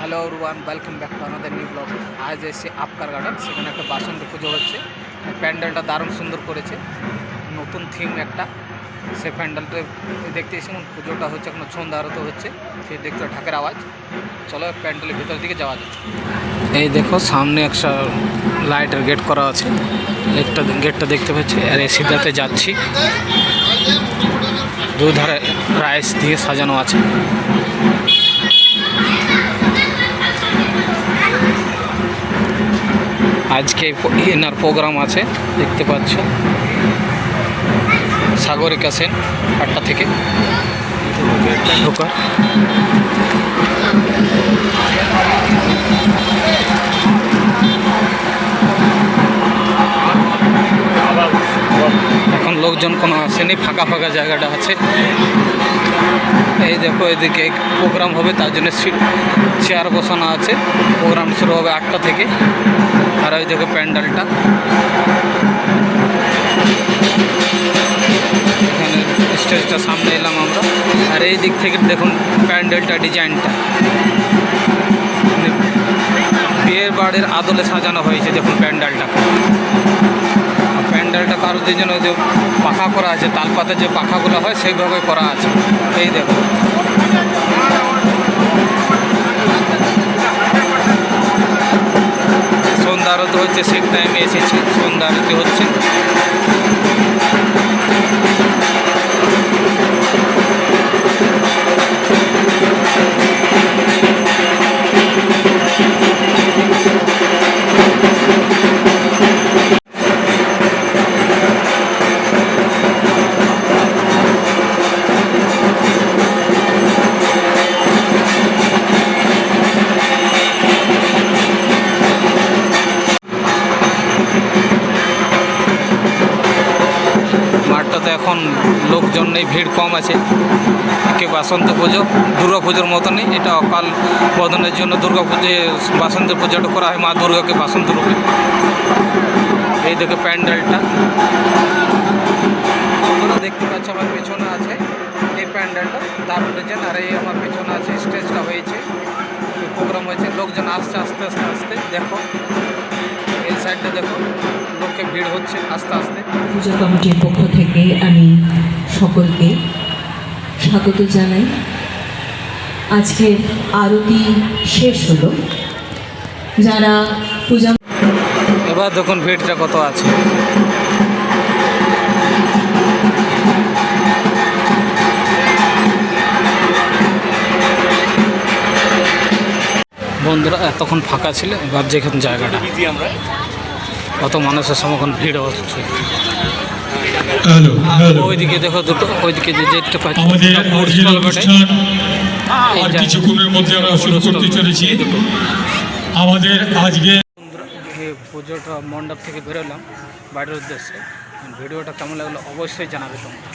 Hello রুয়ান welcome back to আমাদের new blog আজ এসে আপকার গার্ডেন সেখানে একটা বাসন্তী পুজো হচ্ছে। প্যান্ডেলটা দারুণ সুন্দর করেছে। নতুন থিম একটা। সে প্যান্ডেলটা দেখতে এসে পুজোটা হচ্ছে, এখন সন্ধ্যা আরত হচ্ছে। সে দেখতে ঢাকের আওয়াজ। চলো প্যান্ডেলের ভিতর দিকে যাওয়া যাচ্ছে এই দেখো, সামনে একটা লাইটের গেট করা আছে। একটা গেটটা দেখতে পাচ্ছি, আর এই সিধাতে যাচ্ছি। দুধারে রাইস দিয়ে সাজানো আছে। আজকে এনার প্রোগ্রাম আছে দেখতে পাচ্ছ। সাগরিকা সেন আটটা থেকে। ঢোকার। লোকজন কোনো আসেনি, ফাঁকা ফাঁকা জায়গাটা আছে। এই দেখো, এদিকে প্রোগ্রাম হবে, তার জন্য সিট চেয়ার বসানো আছে। প্রোগ্রাম শুরু হবে আটটা থেকে। আর ওই দেখো প্যান্ডেলটা। এখানে স্টেজটা সামনে এলাম আমরা। আর এই দিক থেকে দেখুন প্যান্ডেলটা, ডিজাইনটা। মানে বিয়ের বাড়ির আদলে সাজানো হয়েছে, দেখুন প্যান্ডেলটা। প্যান্ডেলটা কারোর জন্য যে পাখা করা আছে তালপাতে যে পাখাগুলো হয় সেইভাবে করা আছে। এই দেখো। সন্ধ্যা আরতি হচ্ছে, সেই টাইমে এসেছি। সন্ধ্যা আরতি হচ্ছে। মাঠটাতে এখন লোকজন নেই, ভিড় কম আছে। একে বাসন্ত পুজো, দুর্গা পুজোর মতনই এটা অকাল বোধনের জন্য দুর্গা পুজো বাসন্ত পুজোটা করা হয় মা দুর্গাকে বাসন্ত রূপে। এই দেখে প্যান্ডেলটা। দেখতে পাচ্ছ আমার পেছনে আছে এই প্যান্ডেলটা, দারুণ ডিজাইন। আর এই আমার পেছনে আছে স্টেজটা হয়েছে, প্রোগ্রাম হয়েছে। লোকজন আসছে, আস্তে আস্তে আস্তে, দেখো। এই সাইডটা দেখো। ভিড় হচ্ছে আস্তে আস্তে। পূজা কমিটির পক্ষ থেকে আমি সকলকে স্বাগত জানাই। আজকের আরতি শেষ হলো। যারা পূজা এবার দেখুন ভিড়টা কত আছে। বন্ধুরা এতক্ষণ ফাঁকা ছিল এবার যেখানে জায়গাটা। কত মানুষের সমক্ষণ ভিড় হচ্ছে। ওইদিকে দেখো দুটো ওইদিকে যেটা পাচ্ছি আর কিছুক্ষণের মধ্যে আমরা শুরু করতে চলেছি। আমাদের আজকে পুজোটা মণ্ডপ থেকে বেরোলাম। বাড়ির উদ্দেশ্যে। ভিডিওটা কেমন লাগল অবশ্যই জানাবে তোমরা।